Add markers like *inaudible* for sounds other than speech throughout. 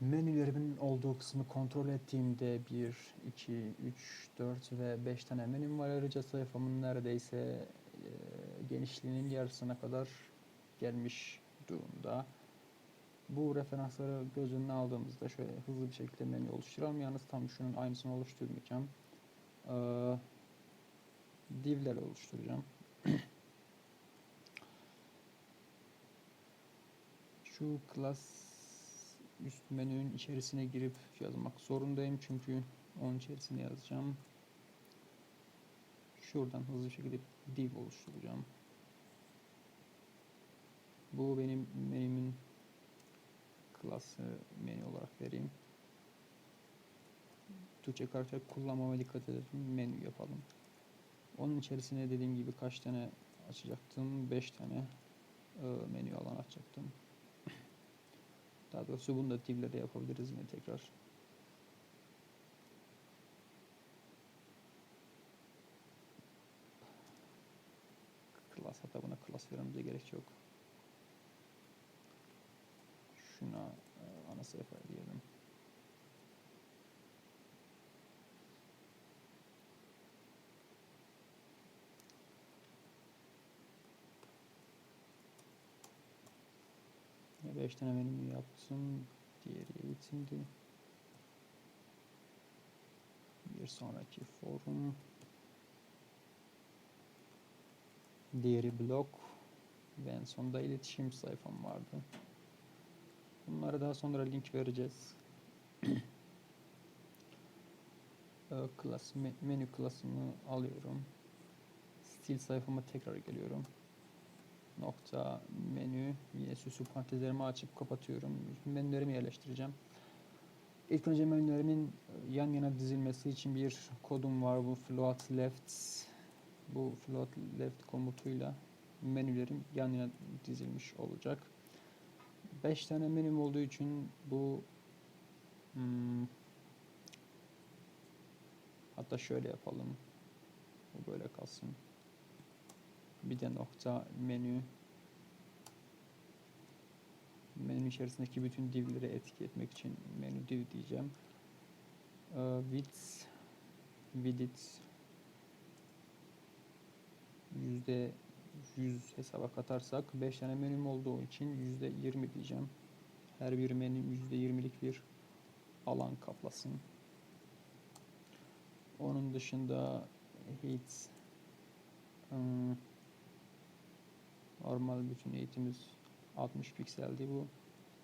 Menülerimin olduğu kısmı kontrol ettiğimde 1, 2, 3, 4 ve 5 tane menüm var. Ayrıca sayfamın neredeyse e, genişliğinin yarısına kadar gelmiş durumda. Bu referansları göz önüne aldığımızda şöyle hızlı bir şekilde menü oluşturalım. Yalnız tam şunun aynısını oluşturmayacağım. Ee, divler oluşturacağım. *clears throat* Şu class üst menünün içerisine girip yazmak zorundayım çünkü onun içerisine yazacağım. Şuradan hızlı şekilde div oluşturacağım. Bu benim menümün klası menü olarak vereyim. Türkçe karakter kullanmama dikkat edelim. Menü yapalım. Onun içerisine dediğim gibi kaç tane açacaktım? 5 tane e, menü alan açacaktım. Daha doğrusu bunu da divle de yapabiliriz yine tekrar. Class hatta buna class vermemize gerek yok. Şuna e, ana sayfa diyelim. 5 tane menü yaptım. Diğeri eğitimdi. Bir sonraki forum. Diğeri blog. Ve en sonunda iletişim sayfam vardı. Bunları daha sonra link vereceğiz. *clears throat* Class, menü klasını alıyorum. Stil sayfama tekrar geliyorum nokta menü yine süslü parantezlerimi açıp kapatıyorum. Menülerimi yerleştireceğim. İlk önce menülerimin yan yana dizilmesi için bir kodum var. Bu float left bu float left komutuyla menülerim yan yana dizilmiş olacak. 5 tane menüm olduğu için bu hmm, hatta şöyle yapalım. Bu böyle kalsın bir de nokta menü menü içerisindeki bütün divleri etki etmek için menü div diyeceğim. Ee, width width yüzde 100 hesaba katarsak 5 tane menüm olduğu için yüzde 20 diyeceğim. Her bir menü yüzde 20'lik bir alan kaplasın. Onun dışında hit um, Normal bütün eğitimiz 60 pikseldi bu.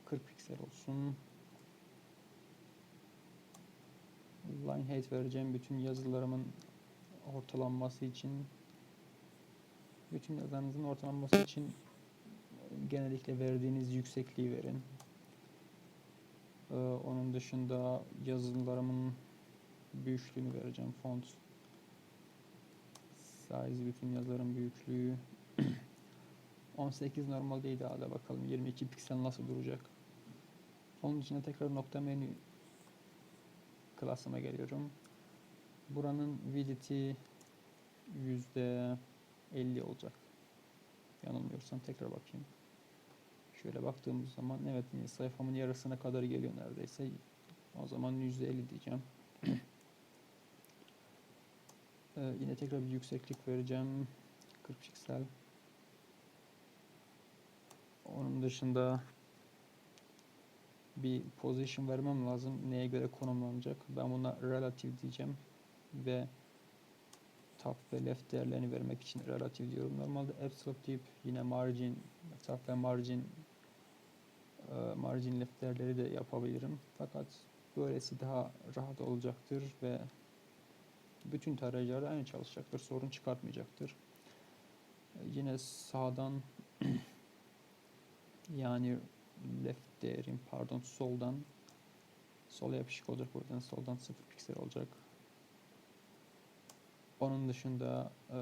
40 piksel olsun. Line height vereceğim bütün yazılarımın ortalanması için bütün yazılarınızın ortalanması için genellikle verdiğiniz yüksekliği verin. Ee, onun dışında yazılarımın büyüklüğünü vereceğim. Font size bütün yazıların büyüklüğü *clears throat* 18 normalde idealde bakalım 22 piksel nasıl duracak. Onun için tekrar nokta menü klasıma geliyorum. Buranın width'i yüzde 50 olacak. Yanılmıyorsam tekrar bakayım. Şöyle baktığımız zaman evet sayfamın yarısına kadar geliyor neredeyse. O zaman yüzde 50 diyeceğim. *clears throat* ee, yine tekrar bir yükseklik vereceğim. 40 piksel. Onun dışında bir position vermem lazım. Neye göre konumlanacak? Ben buna relative diyeceğim ve top ve left değerlerini vermek için relative diyorum. Normalde absolute deyip yine margin, top ve margin e, margin left değerleri de yapabilirim. Fakat böylesi daha rahat olacaktır ve bütün tarayıcılar aynı çalışacaktır. Sorun çıkartmayacaktır. E, yine sağdan *clears throat* yani left değerim pardon soldan sola yapışık olacak buradan soldan 0 piksel olacak. Onun dışında e,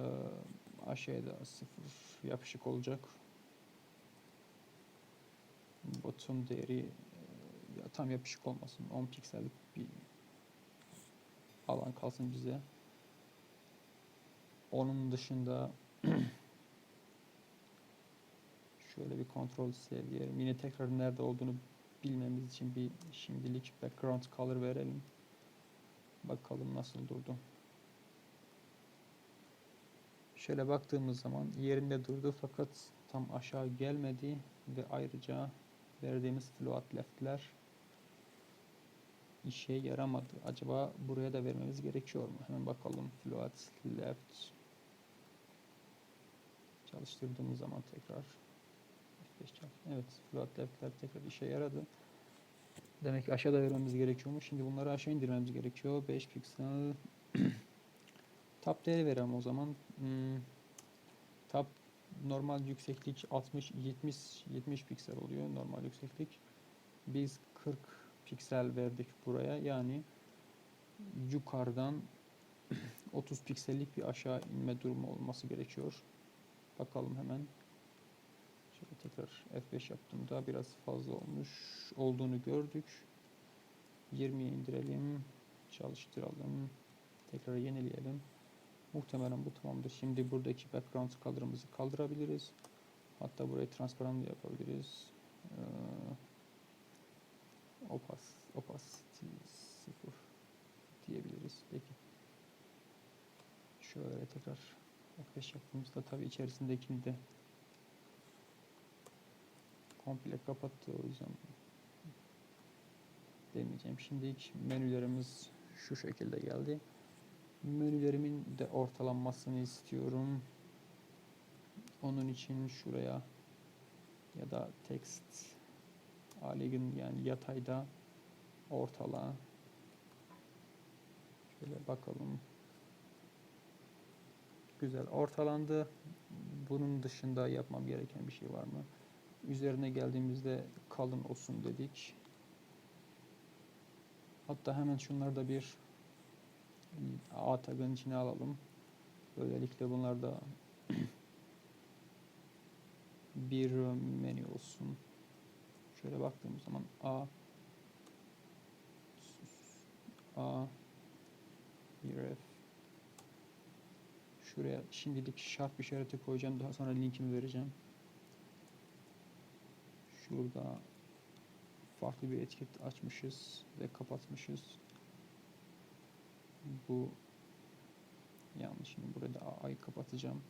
aşağıda 0 yapışık olacak. Bottom değeri e, ya tam yapışık olmasın. 10 piksellik bir alan kalsın bize. Onun dışında *clears throat* Şöyle bir kontrol seviyelim. Yine tekrar nerede olduğunu bilmemiz için bir şimdilik background color verelim. Bakalım nasıl durdu. Şöyle baktığımız zaman yerinde durdu fakat tam aşağı gelmedi ve ayrıca verdiğimiz float left'ler işe yaramadı. Acaba buraya da vermemiz gerekiyor mu? Hemen bakalım. Float left çalıştırdığımız zaman tekrar F5 çal- Evet, float left'ler tekrar işe yaradı. Demek ki aşağıda vermemiz gerekiyormuş. Şimdi bunları aşağı indirmemiz gerekiyor. 5 piksel *clears throat* Tab değeri verelim o zaman. Hmm, tab normal yükseklik 60 70 70 piksel oluyor normal yükseklik. Biz 40 piksel verdik buraya. Yani yukarıdan *clears throat* 30 piksellik bir aşağı inme durumu olması gerekiyor. Bakalım hemen. Tekrar F5 yaptığımda biraz fazla olmuş olduğunu gördük. 20'ye indirelim. Çalıştıralım. Tekrar yenileyelim. Muhtemelen bu tamamdır. Şimdi buradaki background color'ımızı kaldırabiliriz. Hatta burayı transparan yapabiliriz. Ee, opas, opacity 0 diyebiliriz. Peki. Şöyle tekrar F5 yaptığımızda tabii içerisindekini de komple kapattı o yüzden demeyeceğim. Şimdi ilk menülerimiz şu şekilde geldi. Menülerimin de ortalanmasını istiyorum. Onun için şuraya ya da text aligin yani yatayda ortala. Şöyle bakalım. Güzel ortalandı. Bunun dışında yapmam gereken bir şey var mı? Üzerine geldiğimizde kalın olsun dedik. Hatta hemen şunları da bir A tagın içine alalım. Böylelikle bunlar da *clears throat* bir menü olsun. Şöyle baktığımız zaman A A ref Şuraya şimdilik şart işareti koyacağım. Daha sonra linkimi vereceğim. Şurada farklı bir etiket açmışız ve kapatmışız. Bu yanlış. Şimdi burada A'yı kapatacağım.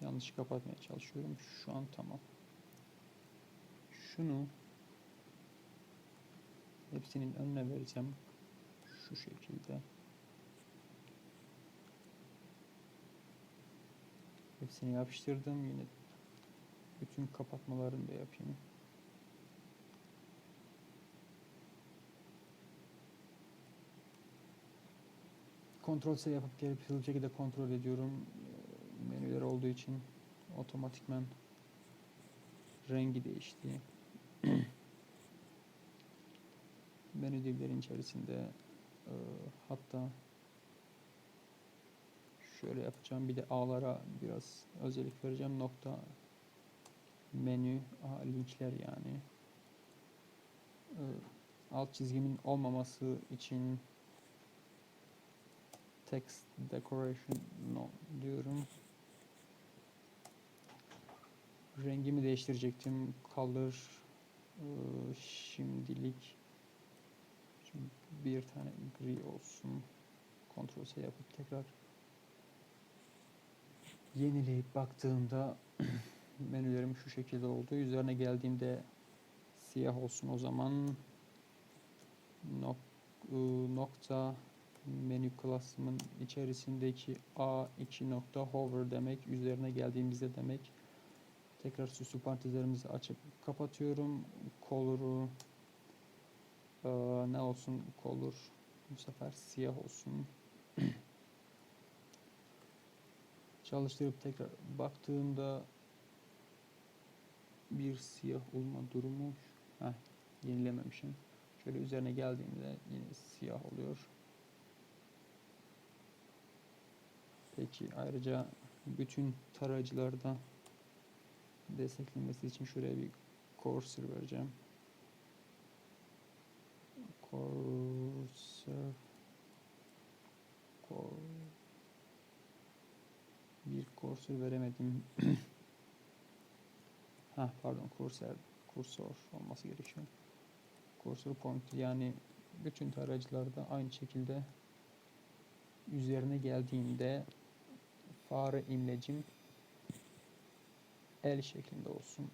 yanlış kapatmaya çalışıyorum. Şu an tamam. Şunu hepsinin önüne vereceğim. Şu şekilde. Hepsini yapıştırdım. Yine bütün kapatmalarını da yapayım. Kontrol C yapıp gelip hızlı şekilde kontrol ediyorum. Ee, Menüler olduğu için otomatikmen rengi değişti. *clears throat* Menü dillerin içerisinde e, hatta şöyle yapacağım. Bir de A'lara biraz özellik vereceğim. Nokta menü A, linkler yani. E, alt çizgimin olmaması için text decoration no diyorum. Rengimi değiştirecektim. Color e, şimdilik şimdi bir tane gri olsun. Ctrl C yapıp tekrar yenileyip baktığımda *clears throat* menülerim şu şekilde oldu. Üzerine geldiğimde siyah olsun o zaman nok e, nokta menü klasımın içerisindeki A2 nokta hover demek. Üzerine geldiğimizde demek. Tekrar süslü parantezlerimizi açıp kapatıyorum. Color'u e, ne olsun color bu sefer siyah olsun. *clears throat* Çalıştırıp tekrar baktığımda bir siyah olma durumu Heh, yenilememişim. Şöyle üzerine geldiğimde yine siyah oluyor. Peki ayrıca bütün tarayıcılarda desteklenmesi için şuraya bir cursor vereceğim. Cursor Cor bir cursor veremedim. *clears throat* Ha pardon kursor kursor olması gerekiyor. Kursor point yani bütün tarayıcılarda aynı şekilde üzerine geldiğinde fare imlecim el şeklinde olsun.